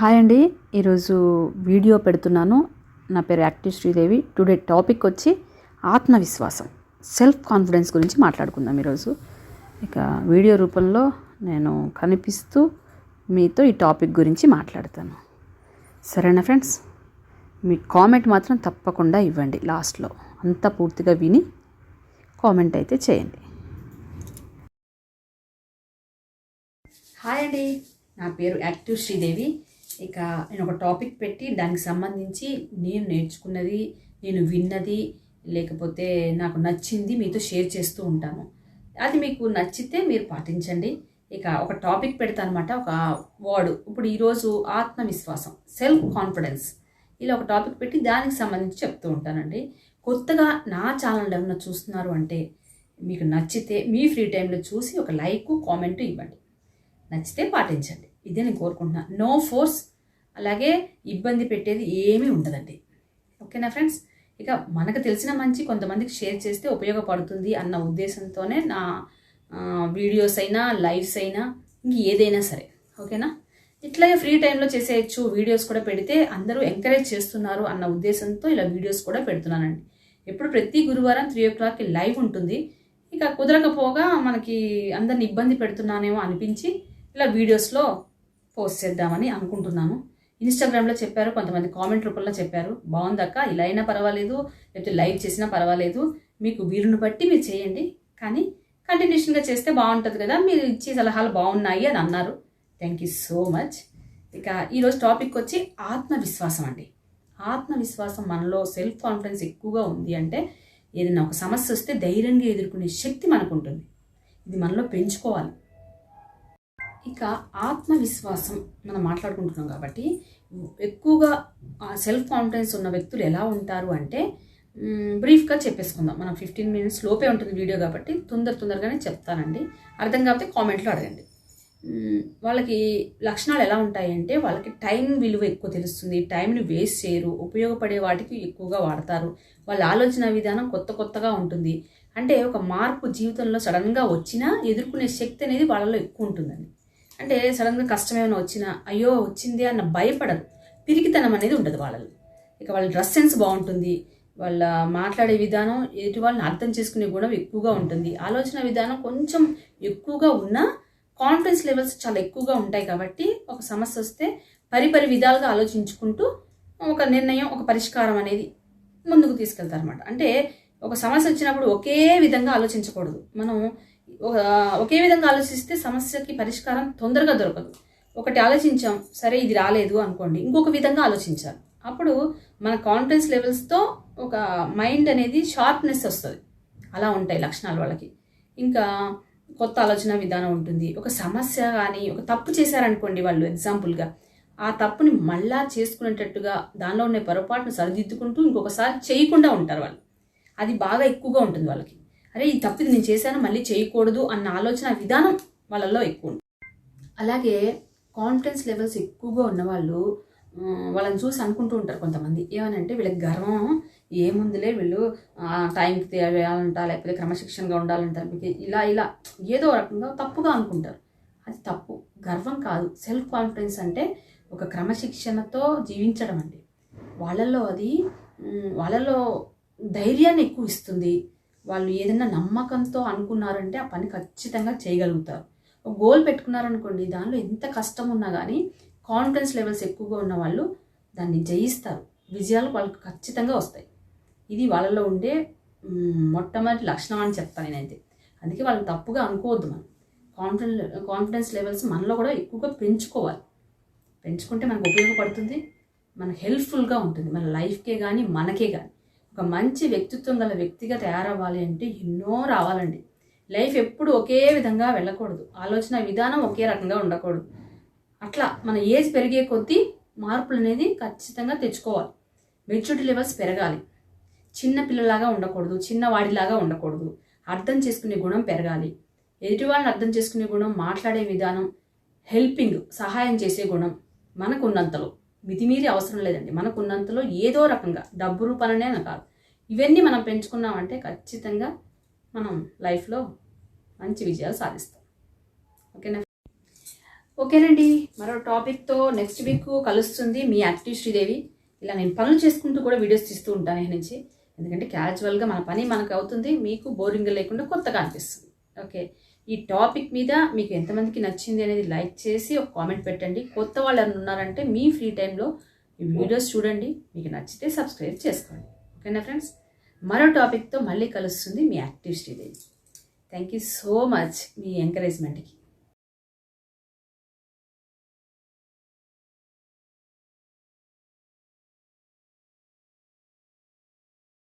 Hi అండి. ఈరోజు video పెడుతున్నాను. నా పేరు యాక్టివ్ శ్రీదేవి. టుడే టాపిక్ వచ్చి ఆత్మవిశ్వాసం. సెల్ఫ్ కాన్ఫిడెన్స్ గురించి మాట్లాడుకుందాం ఈరోజు. ఇక వీడియో రూపంలో నేను కనిపిస్తూ మీతో ఈ టాపిక్ గురించి మాట్లాడతాను. సరేనా ఫ్రెండ్స్? మీ కామెంట్ మాత్రం తప్పకుండా ఇవ్వండి లాస్ట్లో. అంతా పూర్తిగా విని కామెంట్ అయితే చేయండి. హాయ్ అండి. నా పేరు యాక్టివ్ శ్రీదేవి. ఇక నేను ఒక టాపిక్ పెట్టి దానికి సంబంధించి నేను నేర్చుకున్నది నేను విన్నది లేకపోతే నాకు నచ్చింది మీతో షేర్ చేస్తూ ఉంటాను. అది మీకు నచ్చితే మీరు పాటించండి. ఇక ఒక టాపిక్ పెడతా అనమాట ఒక వర్డ్. ఇప్పుడు ఈరోజు ఆత్మవిశ్వాసం సెల్ఫ్ కాన్ఫిడెన్స్. ఇలా ఒక టాపిక్ పెట్టి దానికి సంబంధించి చెప్తూ ఉంటానండి. కొత్తగా నా ఛానల్ ఏమైనా చూస్తున్నారు అంటే మీకు నచ్చితే మీ ఫ్రీ టైంలో చూసి ఒక లైక్ కామెంట్ ఇవ్వండి. నచ్చితే పాటించండి. ఇదే నేను కోరుకుంటున్నాను నో ఫోర్స్ అలాగే ఇబ్బంది పెట్టేది ఏమీ ఉండదండి. ఓకేనా ఫ్రెండ్స్? ఇక మనకు తెలిసిన మంచి కొంతమందికి షేర్ చేస్తే ఉపయోగపడుతుంది అన్న ఉద్దేశంతోనే నా వీడియోస్ అయినా లైవ్స్ అయినా ఇంక ఏదైనా సరే. ఓకేనా? ఇట్లాగే ఫ్రీ టైంలో చేసేయచ్చు వీడియోస్ కూడా పెడితే అందరూ ఎంకరేజ్ చేస్తున్నారు అన్న ఉద్దేశంతో ఇలా వీడియోస్ కూడా పెడుతున్నానండి. ఎప్పుడు ప్రతి గురువారం త్రీ ఓ క్లాక్కి లైవ్ ఉంటుంది. ఇక కుదరకపోగా మనకి అందరిని ఇబ్బంది పెడుతున్నానేమో అనిపించి ఇలా వీడియోస్లో పోస్ట్ చేద్దామని అనుకుంటున్నాను. ఇన్స్టాగ్రామ్లో చెప్పారు కొంతమంది కామెంట్ రూపంలో చెప్పారు. బాగుందక్క ఇలా అయినా పర్వాలేదు లేకపోతే లైవ్ చేసినా పర్వాలేదు. మీకు వీరుని బట్టి మీరు చేయండి. కానీ కంటిన్యూషన్గా చేస్తే బాగుంటుంది కదా మీరు ఇచ్చే సలహాలు బాగున్నాయి అని అన్నారు. థ్యాంక్ యూ సో మచ్ ఇక ఈరోజు టాపిక్ వచ్చి ఆత్మవిశ్వాసం అండి. ఆత్మవిశ్వాసం మనలో సెల్ఫ్ కాన్ఫిడెన్స్ ఎక్కువగా ఉంది అంటే ఏదైనా ఒక సమస్య వస్తే ధైర్యంగా ఎదుర్కొనే శక్తి మనకు ఉంటుంది. ఇది మనలో పెంచుకోవాలి. ఇక ఆత్మవిశ్వాసం మనం మాట్లాడుకుంటున్నాం కాబట్టి ఎక్కువగా సెల్ఫ్ కాన్ఫిడెన్స్ ఉన్న వ్యక్తులు ఎలా ఉంటారు అంటే బ్రీఫ్గా చెప్పేసుకుందాం. మనం ఫిఫ్టీన్ మినిట్స్ లోపే ఉంటుంది వీడియో కాబట్టి తొందర తొందరగానే చెప్తానండి. అర్థం కాకపోతే కామెంట్లో అడగండి. వాళ్ళకి లక్షణాలు ఎలా ఉంటాయంటే వాళ్ళకి టైం విలువ ఎక్కువ తెలుస్తుంది. టైంని వేస్ట్ చేయరు. ఉపయోగపడే వాటికి ఎక్కువగా వాడతారు. వాళ్ళ ఆలోచన విధానం కొత్త కొత్తగా ఉంటుంది. అంటే ఒక మార్పు జీవితంలో సడన్గా వచ్చినా ఎదుర్కొనే శక్తి అనేది వాళ్ళలో ఎక్కువ ఉంటుందండి. అంటే సడన్గా కష్టం ఏమైనా వచ్చినా అయ్యో వచ్చింది అన్న భయపడరు. పిరికితనం అనేది ఉండదు వాళ్ళలో ఇక వాళ్ళ డ్రెస్ సెన్స్ బాగుంటుంది. వాళ్ళ మాట్లాడే విధానం ఎదుటి వాళ్ళని అర్థం చేసుకునే గుణం ఎక్కువగా ఉంటుంది. ఆలోచన విధానం కొంచెం ఎక్కువగా ఉన్నా కాన్ఫిడెన్స్ లెవెల్స్ చాలా ఎక్కువగా ఉంటాయి కాబట్టి ఒక సమస్య వస్తే పరిపరి విధాలుగా ఆలోచించుకుంటూ ఒక నిర్ణయం ఒక పరిష్కారం అనేది ముందుకు తీసుకెళ్తారు అనమాట అంటే ఒక సమస్య వచ్చినప్పుడు ఒకే విధంగా ఆలోచించకూడదు. మనం ఒక- ఒకే విధంగా ఆలోచిస్తే సమస్యకి పరిష్కారం తొందరగా దొరకదు. ఒకటి ఆలోచించాం సరే ఇది రాలేదు అనుకోండి ఇంకొక విధంగా ఆలోచించాలి. అప్పుడు మన కాన్ఫిడెన్స్ లెవెల్స్తో ఒక మైండ్ అనేది షార్ప్నెస్ వస్తుంది. అలా ఉంటాయి లక్షణాలు వాళ్ళకి. ఇంకా కొత్త ఆలోచన విధానం ఉంటుంది. ఒక సమస్య కానీ ఒక తప్పు చేశారనుకోండి వాళ్ళు ఎగ్జాంపుల్గా ఆ తప్పుని మళ్ళా చేసుకునేటట్టుగా దానిలో ఉన్న పొరపాటును సరిదిద్దుకుంటూ ఇంకొకసారి చేయకుండా ఉంటారు వాళ్ళు. అది బాగా ఎక్కువగా ఉంటుంది వాళ్ళకి. అరే ఈ తప్పు నేను చేశాను? మళ్ళీ చేయకూడదు అన్న ఆలోచన విధానం వాళ్ళల్లో ఎక్కువ అలాగే కాన్ఫిడెన్స్ లెవెల్స్ ఎక్కువగా ఉన్నవాళ్ళు వాళ్ళని చూసి అనుకుంటూ ఉంటారు కొంతమంది. ఏమనంటే వీళ్ళకి గర్వం ఏముందిలే వీళ్ళు టైంకి తేవాలంట లేకపోతే క్రమశిక్షణగా ఉండాలంట మీకు ఇలా ఇలా ఏదో రకంగా తప్పుగా అనుకుంటారు. అది తప్పు. గర్వం కాదు. సెల్ఫ్ కాన్ఫిడెన్స్ అంటే ఒక క్రమశిక్షణతో జీవించడం అండి. వాళ్ళల్లో అది వాళ్ళలో ధైర్యాన్ని ఎక్కువ ఇస్తుంది. వాళ్ళు ఏదైనా నమ్మకంతో అనుకున్నారంటే ఆ పని ఖచ్చితంగా చేయగలుగుతారు. ఒక గోల్ పెట్టుకున్నారనుకోండి దానిలో ఎంత కష్టం ఉన్నా కానీ కాన్ఫిడెన్స్ లెవెల్స్ ఎక్కువగా ఉన్న వాళ్ళు దాన్ని జయిస్తారు. విజయాలు వాళ్ళకు ఖచ్చితంగా వస్తాయి. ఇది వాళ్ళలో ఉండే మొట్టమొదటి లక్షణం అని చెప్తాను నేనైతే. అందుకే వాళ్ళని తప్పుగా అనుకోవద్దు మనం. కాన్ఫిడెన్స్ కాన్ఫిడెన్స్ లెవెల్స్ మనలో కూడా ఎక్కువగా పెంచుకోవాలి. పెంచుకుంటే మనకు ఉపయోగపడుతుంది. మనకు హెల్ప్ఫుల్గా ఉంటుంది. మన లైఫ్కే కానీ మనకే కానీ ఒక మంచి వ్యక్తిత్వం గల వ్యక్తిగా తయారవ్వాలి అంటే ఎన్నో రావాలండి. లైఫ్ ఎప్పుడు ఒకే విధంగా వెళ్ళకూడదు. ఆలోచన విధానం ఒకే రకంగా ఉండకూడదు. అట్లా మన ఏజ్ పెరిగే కొద్దీ మార్పులు అనేది ఖచ్చితంగా తెచ్చుకోవాలి. మెచ్యూరిటీ లెవెల్స్ పెరగాలి. చిన్న పిల్లలాగా ఉండకూడదు చిన్నవాడిలాగా ఉండకూడదు. అర్థం చేసుకునే గుణం పెరగాలి. ఎదుటి వాళ్ళని అర్థం చేసుకునే గుణం మాట్లాడే విధానం హెల్పింగ్ సహాయం చేసే గుణం మనకున్నంతలో. మితిమీరి అవసరం లేదండి. మనకున్నంతలో ఏదో రకంగా డబ్బు రూపాలనే అని కాదు. ఇవన్నీ మనం పెంచుకున్నామంటే ఖచ్చితంగా మనం లైఫ్లో మంచి విజయాలు సాధిస్తాం. ఓకేనా? ఓకేనండి. మరో టాపిక్తో నెక్స్ట్ వీక్ కలుస్తుంది మీ యాక్టివ్ శ్రీదేవి. ఇలా నేను పనులు చేసుకుంటూ కూడా వీడియోస్ తీస్తూ ఉంటాను ఇక్కడ నుంచి. ఎందుకంటే క్యాజువల్గా మన పని మనకు అవుతుంది. మీకు బోరింగ్ లేకుండా కొత్తగా అనిపిస్తుంది. ఓకే. ఈ టాపిక్ మీద మీకు ఎంతమందికి నచ్చింది అనేది లైక్ చేసి ఒక కామెంట్ పెట్టండి. కొత్త వాళ్ళు ఉన్నారంటే మీ ఫ్రీ టైంలో ఈ వీడియోస్ చూడండి. మీకు నచ్చితే సబ్స్క్రైబ్ చేసుకోండి. ఓకేనా ఫ్రెండ్స్? మరో టాపిక్తో మళ్ళీ కలుస్తుంది మీ active Sridevi. Thank you so much me ఎంకరేజ్మెంట్కి